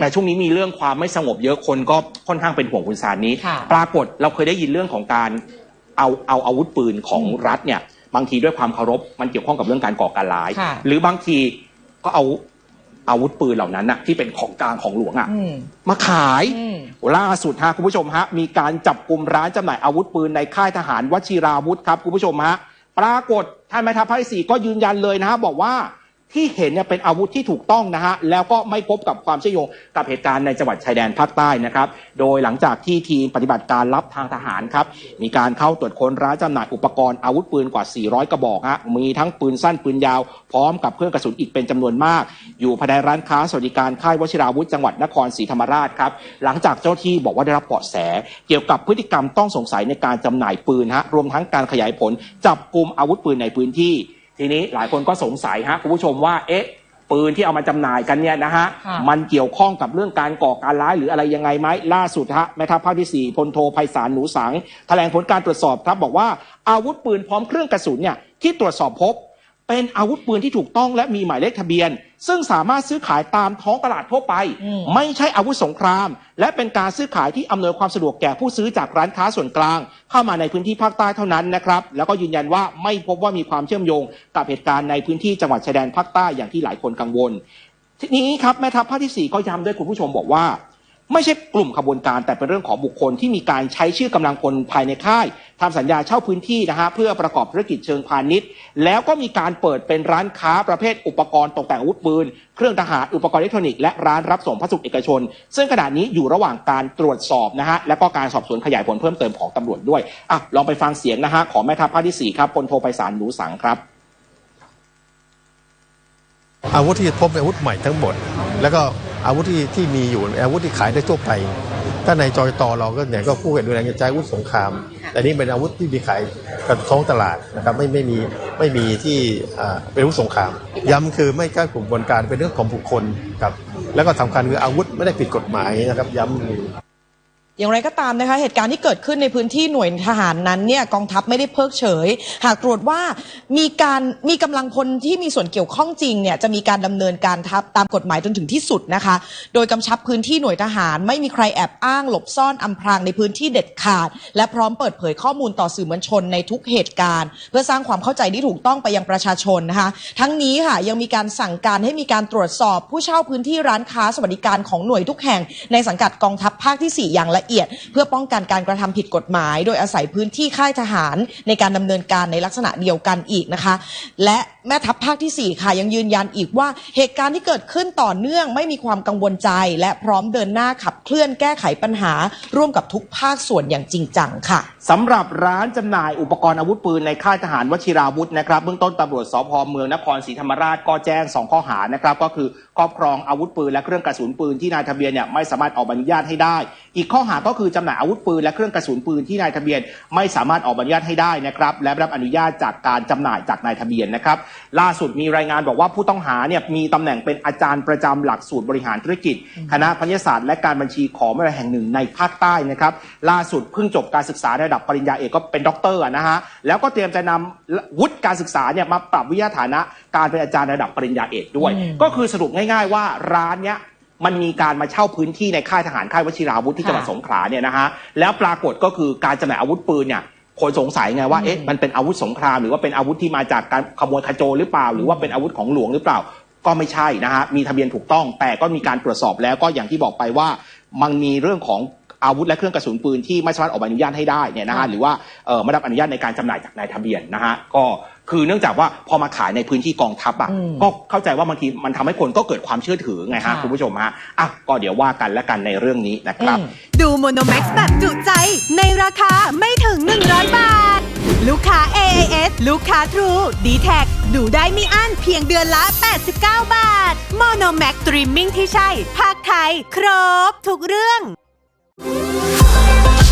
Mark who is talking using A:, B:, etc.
A: แต่ช่วงนี้มีเรื่องความไม่สงบเยอะคนก็ค่อนข้างเป็นห่วงคุณสารนี้
B: ค่ะ
A: ปรากฏเราเคยได้ยินเรื่องของการเอาเอาอาวุธปืนของรัฐเนี่ย บางทีด้วยความเคารพมันเกี่ยวข้องกับเรื่องการก่อการร้าย
B: ค่ะ
A: หรือบางทีก็เอาอาวุธปืนเหล่านั้นน่ะที่เป็นของกลางของหลวงอะ
B: อืม
A: มาขาย
B: อืม
A: ล่าสุดฮะคุณผู้ชมฮะมีการจับกลุ่มร้านจำหน่ายอาวุธปืนในค่ายทหารวชิราวุธครับคุณผู้ชมฮะปรากฏท่านแม่ทัพภาคที่สี่ก็ยืนยันเลยนะฮะบอกว่า ที่เห็นเนี่ยเป็นอาวุธที่ถูกต้องนะฮะแล้วก็ไม่พบกับความเชื่อโยงกับเหตุการณ์ในจังหวัดชายแดนภาคใต้นะครับ โดยหลังจากที่ทีมปฏิบัติการลับทางทหารครับมีการเข้าตรวจค้นร้านจำหน่ายอุปกรณ์อาวุธปืนกว่า 400 กระบอกฮะมีทั้งปืนสั้นปืนยาว พร้อมกับเครื่องกระสุนอีกเป็นจำนวนมาก อยู่ภายในร้านค้าสวัสดิการค่ายวชิราวุธจังหวัดนครศรีธรรมราชครับหลังจากเจ้าหน้าที่บอกว่าได้รับเบาะแส เกี่ยวกับพฤติกรรมต้องสงสัยในการจำหน่ายปืนฮะรวมทั้งการขยายผลจับกลุ่มอาวุธปืนในพื้นที่ ทีนี้หลายคนก็สงสัยฮะคุณผู้ชมว่าเอ๊ะปืนที่เอามาจำหน่ายกันเนี่ยนะฮะ
B: ค่ะ
A: มันเกี่ยวข้องกับเรื่องการก่อการร้ายหรืออะไรยังไงไหมล่าสุดฮะแม่ทัพภาคที่ 4พลโทไพศาลหนูสังแถลงผลการตรวจสอบครับบอกว่าอาวุธปืนพร้อมเครื่องกระสุนเนี่ยที่ตรวจสอบพบ เป็นอาวุธปืนที่ถูกต้องและมีหมายเลขทะเบียน ซึ่งสามารถซื้อขายตามท้องตลาดทั่วไป
B: อืม
A: ไม่ใช่อาวุธสงคราม และเป็นการซื้อขายที่อำนวยความสะดวกแก่ผู้ซื้อจากร้านค้าส่วนกลาง เข้ามาในพื้นที่ภาคใต้เท่านั้นนะครับแล้วก็ยืนยันว่าไม่พบว่ามีความเชื่อมโยง กับเหตุการณ์ในพื้นที่จังหวัดชายแดนภาคใต้อย่างที่หลายคนกังวล ทีนี้ครับแม่ทัพภาคที่ 4 ก็ย้ำด้วยคุณผู้ชมบอกว่า ไม่ใช่กลุ่มขบวนการ แต่เป็นเรื่องของบุคคลที่มีการใช้ชื่อกำลังพลภายในค่ายทำสัญญาเช่าพื้นที่นะฮะเพื่อประกอบธุรกิจเชิงพาณิชย์ แล้วก็มีการเปิดเป็นร้านค้าประเภทอุปกรณ์ตกแต่งอาวุธปืน เครื่องทหารอุปกรณ์อิเล็กทรอนิกส์และร้านรับส่งพัสดุเอกชน ซึ่งขณะนี้อยู่ระหว่างการตรวจสอบนะฮะและก็การสอบสวนขยายผลเพิ่มเติมของตำรวจด้วยอะลองไปฟังเสียงนะฮะของแม่ทัพภาคที่4ครับพลโทไพศาลหนูสังครับ
C: อาวุธที่พบเป็นอาวุธใหม่ทั้งหมด แล้วก็ อาวุธที่ที่มีอยู่อาวุธที่ขายได้ทั่วไป ถ้าในจอยตอเราก็เนี่ยก็คู่กันด้วยนะใช้อาวุธสงคราม แต่นี่เป็นอาวุธที่มีขายกับท้องตลาดนะครับไม่ไม่มีไม่มีที่อ่าเป็นอาวุธสงคราม ย้ำคือไม่ใช่กลุ่มกบนการเป็นเรื่องของบุคคลครับแล้วก็สำคัญคืออาวุธไม่ได้ผิดกฎหมายนะครับ ย้ำ
B: อย่างไรก็ตามนะคะเหตุการณ์ที่เกิดขึ้นในพื้นที่หน่วยทหารนั้นเนี่ยกองทัพไม่ได้เพิกเฉย หากตรวจว่ามีการมีกำลังพลที่มีส่วนเกี่ยวข้องจริงเนี่ยจะมีการดำเนินการทับตามกฎหมายจนถึงที่สุดนะคะ โดยกำชับพื้นที่หน่วยทหาร ไม่มีใครแอบอ้างหลบซ่อนอำพรางในพื้นที่เด็ดขาด และพร้อมเปิดเผยข้อมูลต่อสื่อมวลชนในทุกเหตุการณ์ เพื่อสร้างความเข้าใจที่ถูกต้องไปยังประชาชนนะคะ ทั้งนี้ค่ะยังมีการสั่งการให้มีการตรวจสอบ ผู้เช่าพื้นที่ร้านค้าสวัสดิการของหน่วยทุกแห่งในสังกัดกองทัพภาคที่ 4 อย่างละเอียด เพื่อป้องกันการกระทำผิดกฎหมาย โดยอาศัยพื้นที่ค่ายทหารในการดำเนินการในลักษณะเดียวกันอีกนะคะ และแม่ทัพภาคที่ 4 ค่ะยังยืนยันอีกว่าเหตุการณ์ที่เกิดขึ้นต่อเนื่องไม่มีความกังวลใจ และพร้อมเดินหน้าขับเคลื่อนแก้ไขปัญหา ร่วมกับทุกภาคส่วนอย่างจริงจังค่ะ
A: สำหรับร้านจำหน่ายอุปกรณ์อาวุธปืนในค่ายทหารวชิราวุธนะครับเบื้องต้นตำรวจสพเมืองนครศรีธรรมราชก็แจ้ง 2 ข้อหานะครับก็คือครอบครองอาวุธปืนและเครื่องกระสุนปืนที่นายทะเบียนเนี่ยไม่สามารถออกใบอนุญาตให้ได้ อีกข้อหาก็คือจำหน่ายอาวุธปืนและเครื่องกระสุนปืนที่นายทะเบียน ไม่สามารถออกใบอนุญาตให้ได้นะครับและรับอนุญาตจากการจำหน่ายจากนายทะเบียนนะครับล่าสุดมีรายงานบอกว่าผู้ต้องหาเนี่ยมีตำแหน่งเป็นอาจารย์ประจำหลักสูตรบริหารธุรกิจ คณะพันยศาสตร์และการบัญชีของมหาวิทยาลัยแห่งหนึ่งในภาคใต้นะครับล่าสุดเพิ่งจบการศึกษาระดับปริญญาเอกก็เป็นด็อกเตอร์อะนะฮะแล้วก็เตรียมจะนำวุฒิการศึกษาเนี่ยมาปรับวิทยาฐานะ การเป็นอาจารย์ระดับปริญญาเอกด้วย
B: อืม
A: ก็คือสรุปง่าย ๆ ว่าร้านเนี้ย มันมีการมาเช่าพื้นที่ในค่ายทหารค่ายวชิราวุธที่จังหวัด
B: ค่ะ
A: สงขลาเนี่ยนะฮะแล้วปรากฏก็คือการจำหน่ายอาวุธปืนเนี่ยคนสงสัยไงว่า
B: อืม
A: เอ๊ะมันเป็นอาวุธสงครามหรือว่าเป็นอาวุธที่มาจากการขโมยขโจรหรือเปล่า หรือว่าเป็นอาวุธของหลวงหรือเปล่า ก็ไม่ใช่นะฮะมีทะเบียนถูกต้องแต่ก็มีการตรวจสอบแล้วก็อย่างที่บอกไปว่ามันมีเรื่องของ อาวุธและเครื่องกระสุนปืนที่ไม่สามารถออกใบอนุญาตให้ได้เนี่ยนะฮะ
B: ค่ะ
A: หรือว่าเอ่อไม่ได้รับอนุญาตในการจำหน่ายจากนายทะเบียนนะฮะก็คือเนื่องจากว่าพอมาขายในพื้นที่กองทัพอะ
B: อืม
A: ก็เข้าใจว่าบางทีมันทำให้คนก็เกิดความเชื่อถือไงฮะ
B: ค่ะ
A: คุณผู้ชมฮะอะก็เดี๋ยวว่ากันและกันในเรื่องนี้นะครับ
B: อืม
D: ดูโมโนแม็กซ์แบบจุใจในราคาไม่ถึง 100 บาท ลูกค้า AIS ลูกค้า True d t แทดูได้ไม่อั้นเพียงเดือนละ 89 บาทโมโนแม็กซ์ตรีมมิ่งที่ใช่ภาคไทย ครบทุกเรื่อง Oh,